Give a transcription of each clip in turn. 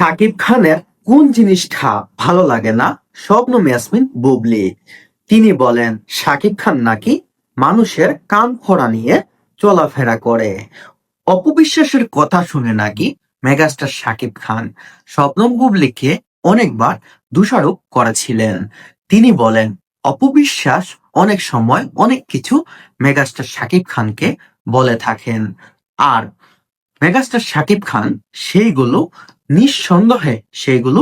শাকিব খানের কোন জিনিসটা ভালো লাগে না? স্বপ্ন ইয়াসমিন বুবলি। তিনি বলেন শাকিব খান নাকি মানুষের কান ফোড়া নিয়ে চলাফেরা করে। অপবিশ্বাসের কথা শুনে নাকি মেগাস্টার শাকিব খান স্বপ্নম বুবলিকে অনেকবার দোষারোপ করেছিলেন। তিনি বলেন, অপবিশ্বাস অনেক সময় অনেক কিছু মেগাস্টার শাকিব খানকে বলে থাকেন। আর মেগাস্টার শাকিব খান সেইগুলো নিঃসন্দেহে সেইগুলো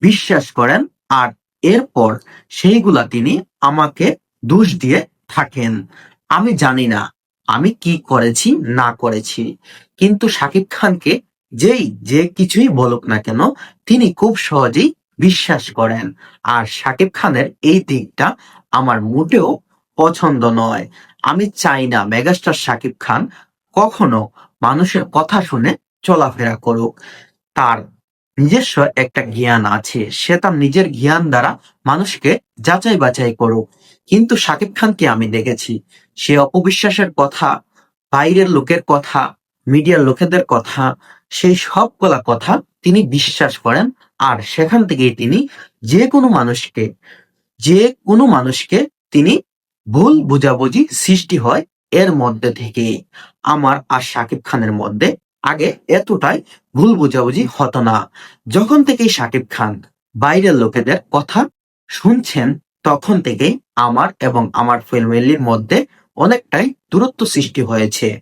বিশ্বাস করেন আর এরপর সেইগুলা তিনি আমাকে দোষ দিয়ে থাকেন। আমি জানি না আমি কি করেছি, না করেছি। কিন্তু শাকিব খানকে যেই, যে কিছুই বলুক না কেন, তিনি খুব সহজেই বিশ্বাস করেন। আর শাকিব খানের এই দিকটা আমার মোটেও পছন্দ নয়। আমি চাই না মেগাস্টার শাকিব খান কখনো মানুষের কথা শুনে চলাফেরা করুক। তার নিজস্ব একটা জ্ঞান আছে, সে তার নিজের জ্ঞান দ্বারা মানুষকে যাচাই বাছাই করুক। কিন্তু শাকিব খানকে আমি দেখেছি, সে অপবিশ্বাসের কথা, বাইরের লোকের কথা, মিডিয়ার লোকেদের কথা, সেই সবগুলা কথা তিনি বিশ্বাস করেন আর সেখান থেকেই তিনি যে কোনো মানুষকে, যে কোনো মানুষকে তিনি ভুল বুঝাবুঝি সৃষ্টি হয় এর মধ্যে থেকে আমার আর শাকিব খানের মধ্যে আগে এতটাই ভুল বুঝাবুঝি হতো না। যখন থেকেই সাকিব খান বাইরের লোকেদের কথা শুনছেন, তখন থেকেই আমার এবং আমার ফ্যামিলির মধ্যে অনেকটাই দূরত্ব সৃষ্টি হয়েছে।